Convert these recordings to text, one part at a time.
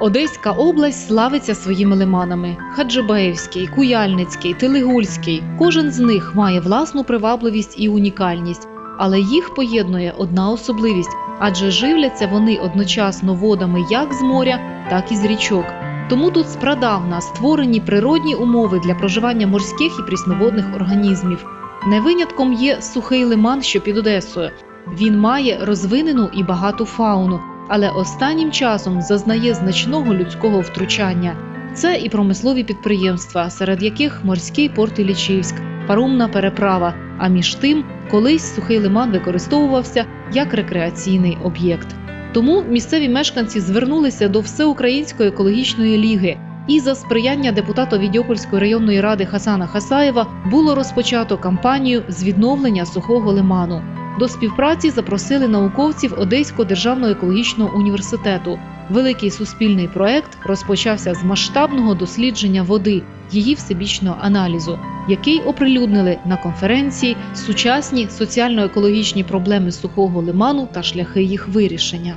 Одеська область славиться своїми лиманами: Хаджибеївський, Куяльницький, Телегульський. Кожен з них має власну привабливість і унікальність, але їх поєднує одна особливість, адже живляться вони одночасно водами як з моря, так і з річок. Тому тут спрадавна створені природні умови для проживання морських і прісноводних організмів. Не винятком є сухий лиман, що під Одесою. Він має розвинену і багату фауну, але останнім часом зазнає значного людського втручання. Це і промислові підприємства, серед яких морський порт Іллічівськ, паромна переправа. А між тим, колись сухий лиман використовувався як рекреаційний об'єкт. Тому місцеві мешканці звернулися до Всеукраїнської екологічної ліги. І за сприяння депутата Відьопольської районної ради Хасана Хасаєва було розпочато кампанію з відновлення сухого лиману. До співпраці запросили науковців Одеського державного екологічного університету. Великий суспільний проект розпочався з масштабного дослідження води, її всебічного аналізу, який оприлюднили на конференції сучасні соціально-екологічні проблеми сухого лиману та шляхи їх вирішення.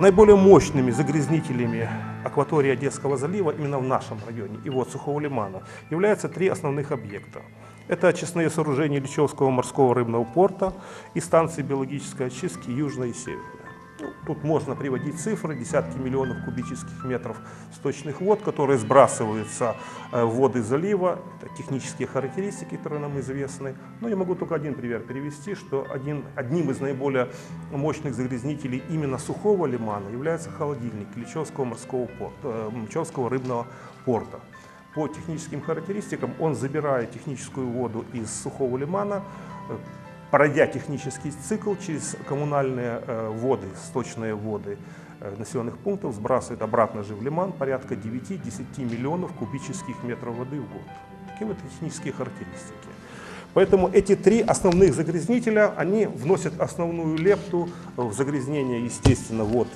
Наиболее мощными загрязнителями акватории Одесского залива именно в нашем районе и вот Сухого лимана являются три основных объекта. Это очистные сооружения Ильичевского морского рыбного порта и станции биологической очистки Южной и Северной. Ну, тут можно приводить цифры, десятки миллионов кубических метров сточных вод, которые сбрасываются э, в воды залива. Это технические характеристики, которые нам известны. Но я могу только один пример привести, что один, одним из наиболее мощных загрязнителей именно сухого лимана является холодильник Ильичевского морского порта, э, Ильичевского рыбного порта. По техническим характеристикам он забирает техническую воду из сухого лимана, э, пройдя технический цикл через коммунальные э, воды, сточные воды э, населенных пунктов, сбрасывает обратно же в лиман порядка 9-10 миллионов кубических метров воды в год. Такие вот технические характеристики. Поэтому эти три основных загрязнителя, они вносят основную лепту в загрязнение, естественно, вод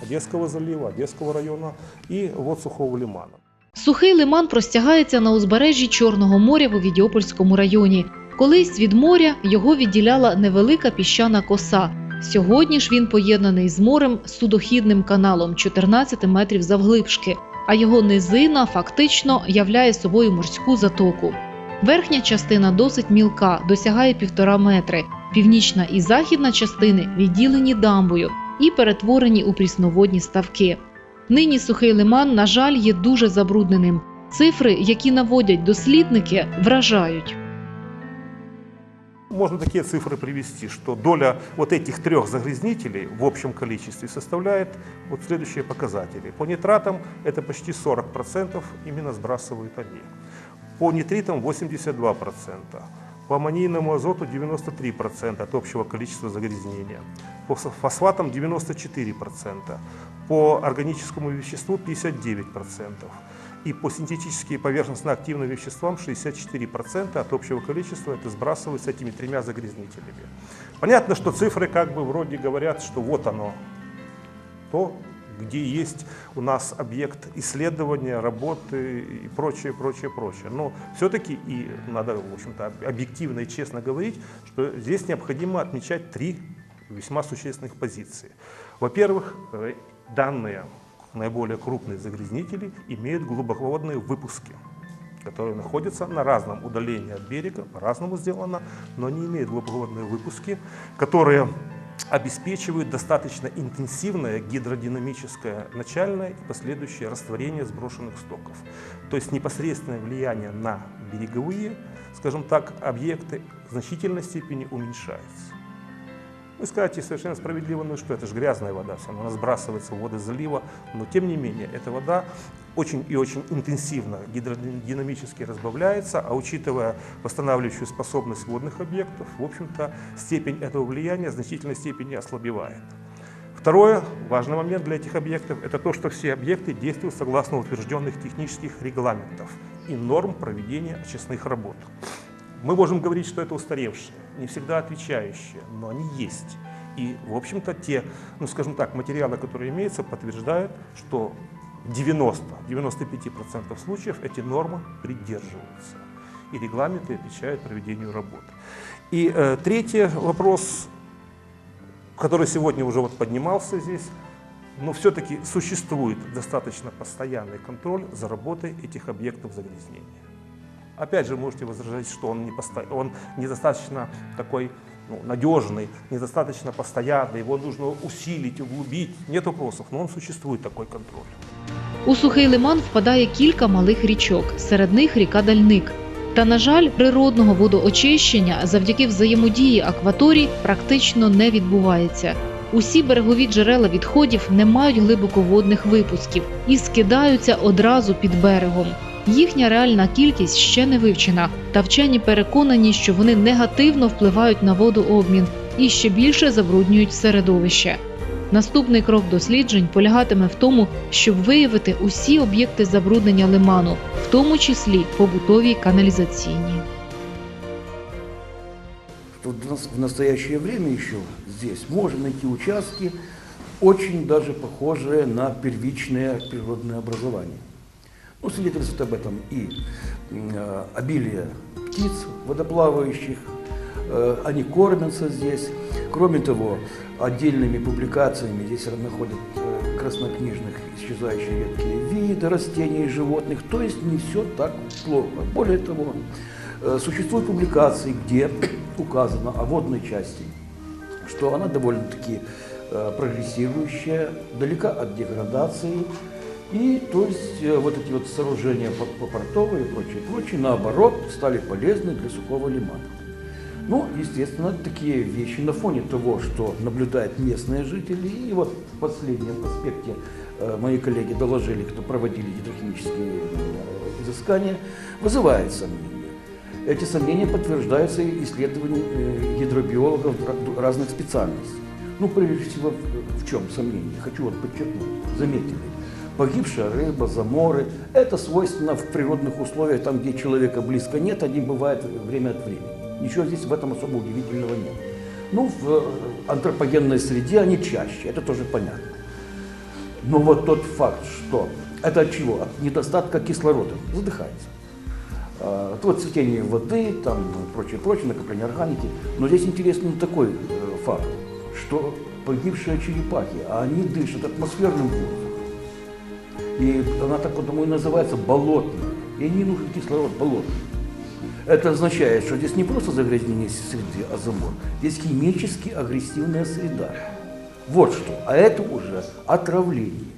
Одесского залива, Одесского района и вод Сухого лимана. Сухий лиман простягається на узбережжі Чорного моря в Овідіопольському районі. Колись від моря його відділяла невелика піщана коса. Сьогодні ж він поєднаний з морем судохідним каналом 14 метрів завглибшки, а його низина фактично являє собою морську затоку. Верхня частина досить мілка, досягає півтора метри. Північна і західна частини відділені дамбою і перетворені у прісноводні ставки. Нині сухий лиман, на жаль, є дуже забрудненим. Цифри, які наводять дослідники, вражають. Можно такие цифры привести, что доля вот этих трех загрязнителей в общем количестве составляет вот следующие показатели. По нитратам это почти 40% именно сбрасывают они. По нитритам 82%. По аммонийному азоту 93% от общего количества загрязнения. По фос- фосфатам 94%. По органическому веществу 59%. И по синтетически и поверхностно-активным веществам 64% от общего количества это сбрасывается этими тремя загрязнителями. Понятно, что цифры как бы вроде говорят, что вот оно, то, где есть у нас объект исследования, работы и прочее, прочее, прочее. Но все-таки и надо, в общем-то, объективно и честно говорить, что здесь необходимо отмечать три весьма существенных позиции. Во-первых, э, данные наиболее крупные загрязнители имеют глубоководные выпуски, которые находятся на разном удалении от берега, по-разному сделано, но они имеют глубоководные выпуски, которые обеспечивают достаточно интенсивное гидродинамическое начальное и последующее растворение сброшенных стоков. То есть непосредственное влияние на береговые, скажем так, объекты в значительной степени уменьшается. Вы скажете совершенно справедливо, ну что, это же грязная вода, все равно она сбрасывается в воды залива, но тем не менее эта вода очень и очень интенсивно гидродинамически разбавляется, а учитывая восстанавливающую способность водных объектов, в общем-то, степень этого влияния в значительной степени ослабевает. Второе, важный момент для этих объектов, это то, что все объекты действуют согласно утвержденных технических регламентов и норм проведения очистных работ. Мы можем говорить, что это устаревшие, не всегда отвечающие, но они есть. И, в общем-то, те, ну, скажем так, материалы, которые имеются, подтверждают, что 90-95% случаев эти нормы придерживаются. И регламенты отвечают проведению работ. И э, третий вопрос, который сегодня уже вот поднимался здесь, но все-таки существует достаточно постоянный контроль за работой этих объектов загрязнения. Опять же, можете возражать, что он, не посто... он недостаточно такой ну, надежный, недостаточно постоянный, его нужно усилить, углубить. Нет вопросов, но он существует такой контроль. У сухий лиман впадає кілька малих річок, серед них ріка Дальник. Та, на жаль, природного водоочищення завдяки взаємодії акваторій практично не відбувається. Усі берегові джерела відходів не мають глибоководних випусків і скидаються одразу під берегом. Їхня реальна кількість ще не вивчена, та вчені переконані, що вони негативно впливають на водообмін і ще більше забруднюють середовище. Наступний крок досліджень полягатиме в тому, щоб виявити усі об'єкти забруднення лиману, в тому числі побутові каналізаційні. нас- в настоящее время еще здесь можно найти участки, очень даже похожие на первичное природное образование. Ну, свидетельствует об этом и э, обилие птиц водоплавающих, э, они кормятся здесь. Кроме того, отдельными публикациями здесь находят э, краснокнижных исчезающие редкие виды растений и животных. То есть не все так плохо. Более того, э, существуют публикации, где указано о водной части, что она довольно-таки э, прогрессирующая, далека от деградации. И то есть э, вот эти вот сооружения по- портовые и прочее, прочее, наоборот, стали полезны для сухого лимана. Ну, естественно, такие вещи на фоне того, что наблюдают местные жители. И вот в последнем аспекте э, мои коллеги доложили, кто проводили гидрохимические э, изыскания, вызывает сомнения. Эти сомнения подтверждаются исследованиями гидробиологов ра- разных специальностей. Ну, прежде всего, в- чем сомнение? Хочу вот подчеркнуть. Заметили, погибшая рыба, заморы – это свойственно в природных условиях, там, где человека близко нет, они бывают время от времени. Ничего здесь в этом особо удивительного нет. Ну, в э, антропогенной среде они чаще, это тоже понятно. Но вот тот факт, что это от чего? От недостатка кислорода, задыхается. А, вот цветение воды, там прочее, прочее, накопление органики. Но здесь интересный такой э, факт, что погибшие черепахи, а они дышат атмосферным воздухом. И она так потому и называется болотная. И не нужен кислород болотный. Это означает, что здесь не просто загрязнение среды, а замор. Здесь химически агрессивная среда. Вот что. А это уже отравление.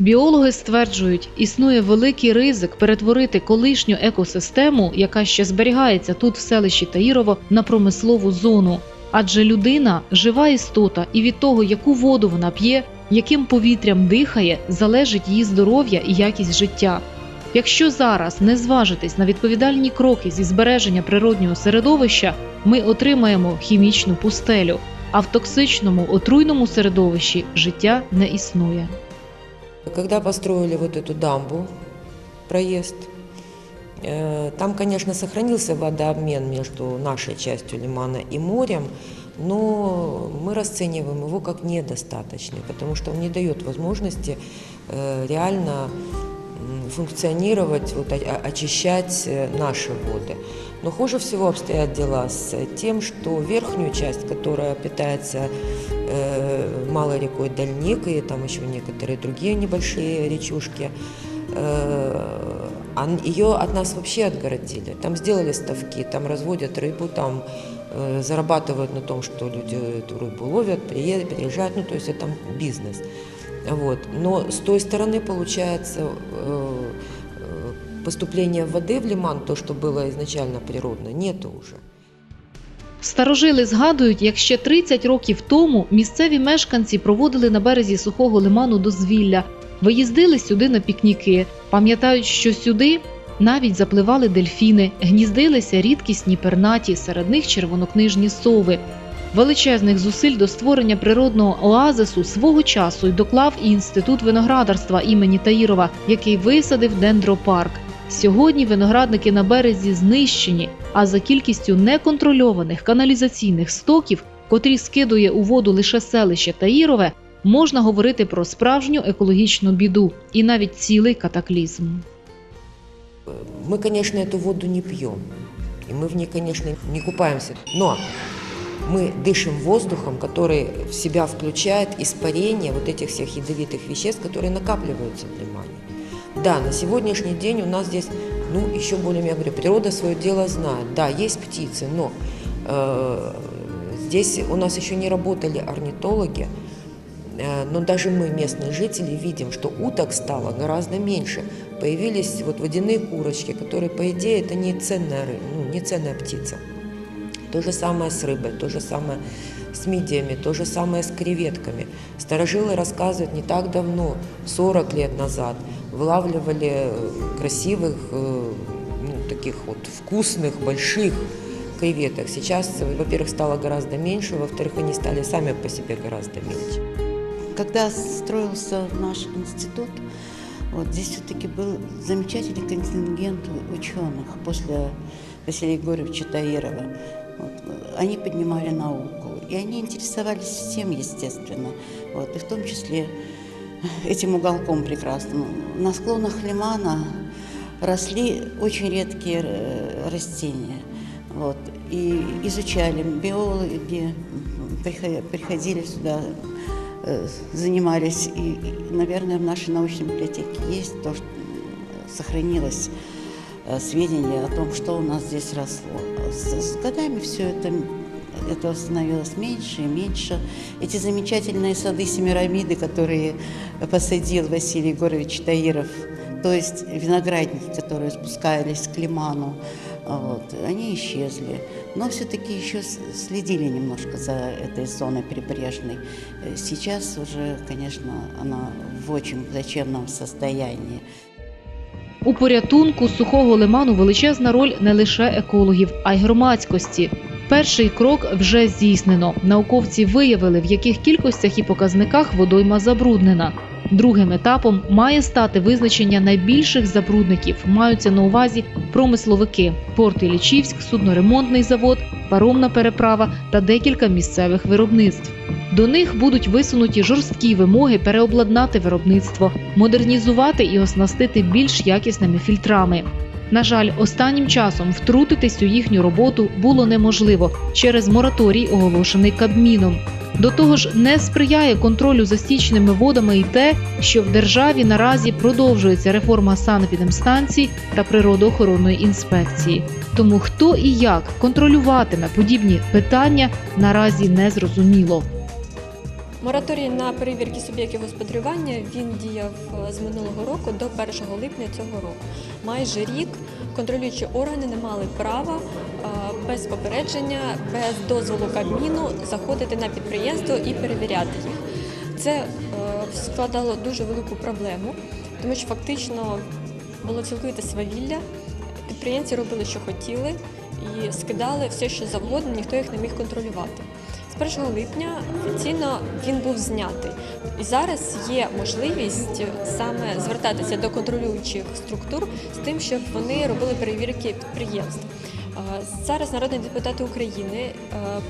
Біологи стверджують, існує великий ризик перетворити колишню екосистему, яка ще зберігається тут в селищі Таїрово, на промислову зону. Адже людина жива істота, і від того, яку воду вона п'є, яким повітрям дихає, залежить її здоров'я і якість життя. Якщо зараз не зважитись на відповідальні кроки зі збереження природнього середовища, ми отримаємо хімічну пустелю, а в токсичному отруйному середовищі життя не існує. Когда построили вот эту дамбу, проезд, э, там, конечно, сохранился водообмен между нашей частью лимана и морем, но мы расцениваем его как недостаточный, потому что он не дает возможности э, реально м, функционировать, вот, о- о- очищать э, наши воды. Но хуже всего обстоят дела с тем, что верхнюю часть, которая питается э, малой рекой Дальник и там еще некоторые другие небольшие речушки, э, ан- ее от нас вообще отгородили. Там сделали ставки, там разводят рыбу, там э, зарабатывают на том, что люди эту рыбу ловят, прие- приезжают, ну то есть это бизнес. Вот. Но с той стороны получается э, э, поступление воды в лиман, то, что было изначально природно, нету уже. Старожили згадують, як ще 30 років тому місцеві мешканці проводили на березі сухого лиману дозвілля, виїздили сюди на пікніки. Пам'ятають, що сюди навіть запливали дельфіни, гніздилися рідкісні пернаті, серед них червонокнижні сови. Величезних зусиль до створення природного оазису свого часу й доклав і інститут виноградарства імені Таїрова, який висадив дендропарк. Сьогодні виноградники на березі знищені, а за кількістю неконтрольованих каналізаційних стоків, котрі скидує у воду лише селище Таїрове, можна говорити про справжню екологічну біду і навіть цілий катаклізм. Мы, конечно, эту воду не пьем. И мы в ней, конечно, не купаемся. Но мы дышим воздухом, который в себя включает испарение вот этих всех ядовитых веществ, которые накапливаются в лимане. Да, на сегодняшний день у нас здесь, ну, еще более, я говорю, природа свое дело знает. Да, есть птицы, но э, здесь у нас еще не работали орнитологи, но даже мы, местные жители, видим, что уток стало гораздо меньше. Появились вот водяные курочки, которые, по идее, это не ценная, ну, не ценная птица. То же самое с рыбой, то же самое с мидиями, то же самое с креветками. Старожилы рассказывают, не так давно, 40 лет назад, вылавливали э, красивых, э, ну, таких вот вкусных, больших креветок. Сейчас, э, во-первых, стало гораздо меньше, во-вторых, они стали сами по себе гораздо меньше. Когда строился наш институт, вот здесь все-таки был замечательный контингент ученых после Василия Егоровича Таирова. Вот, они поднимали науку, и они интересовались всем, естественно, вот, и в том числе этим уголком прекрасным. На склонах Лимана росли очень редкие э, растения. Вот, и изучали биологи, прихо- приходили сюда э, занимались. И, и, наверное, в нашей научной библиотеке есть то, что э, сохранилось э, сведения о том, что у нас здесь росло. С, с годами все это, этого становилось меньше и меньше. Эти замечательные сады Семирамиды, которые посадил Василий Егорович Таиров, то есть виноградники, которые спускались к лиману, а вот, они исчезли. Но все-таки еще следили немножко за этой зоной прибрежной. Э, Сейчас уже, конечно, она в очень плачевном состоянии. У порятунку сухого лиману величезна роль не лише екологів, а й громадськості. Перший крок вже здійснено. Науковці виявили, в яких кількостях і показниках водойма забруднена. Другим етапом має стати визначення найбільших забрудників. Маються на увазі промисловики: порт Іллічівськ, судноремонтний завод, паромна переправа та декілька місцевих виробництв. До них будуть висунуті жорсткі вимоги переобладнати виробництво, модернізувати і оснастити більш якісними фільтрами. На жаль, останнім часом втрутитись у їхню роботу було неможливо через мораторій, оголошений Кабміном. До того ж, не сприяє контролю за стічними водами і те, що в державі наразі продовжується реформа санепідемстанцій та природоохоронної інспекції. Тому хто і як контролюватиме подібні питання наразі не зрозуміло. Мораторій на перевірки суб'єктів господарювання він діяв е, з минулого року до 1 липня цього року. Майже рік контролюючі органи не мали права е, без попередження, без дозволу Кабміну заходити на підприємство і перевіряти їх. Це е, складало дуже велику проблему, тому що фактично було цілковите свавілля. Підприємці робили, що хотіли, і скидали все, що завгодно, ніхто їх не міг контролювати. З 1 липня офіційно він був знятий. І зараз є можливість саме звертатися до контролюючих структур з тим, щоб вони робили перевірки підприємств. Е, Зараз народні депутати України е,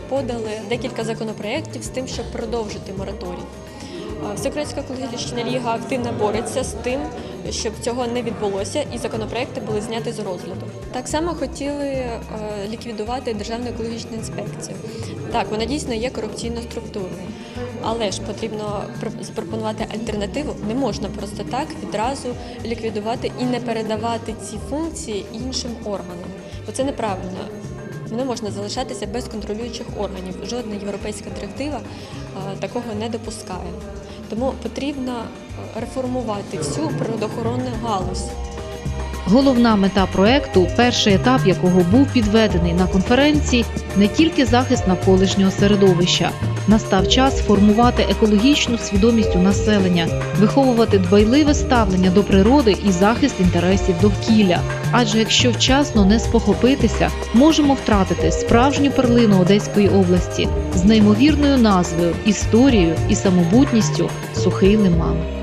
подали декілька законопроєктів з тим, щоб продовжити мораторій. Всеукраїнська екологічна ліга активно бореться з тим, щоб цього не відбулося, і законопроекти були зняті з розгляду. Так само хотіли е, ліквідувати Державну екологічну інспекцію. Так, вона дійсно є корупційно структурною, але ж потрібно пр- запропонувати альтернативу. Не можна просто так відразу ліквідувати і не передавати ці функції іншим органам, бо це неправильно. Не можна залишатися без контролюючих органів. Жодна європейська директива е, такого не допускає. Тому потрібно е, реформувати всю природоохоронну галузь. Головна мета проекту, перший етап якого був підведений на конференції, не тільки захист навколишнього середовища. Настав час формувати екологічну свідомість у населення, виховувати дбайливе ставлення до природи і захист інтересів довкілля. Адже якщо вчасно не спохопитися, можемо втратити справжню перлину Одеської області з неймовірною назвою, історією і самобутністю Сухий лиман.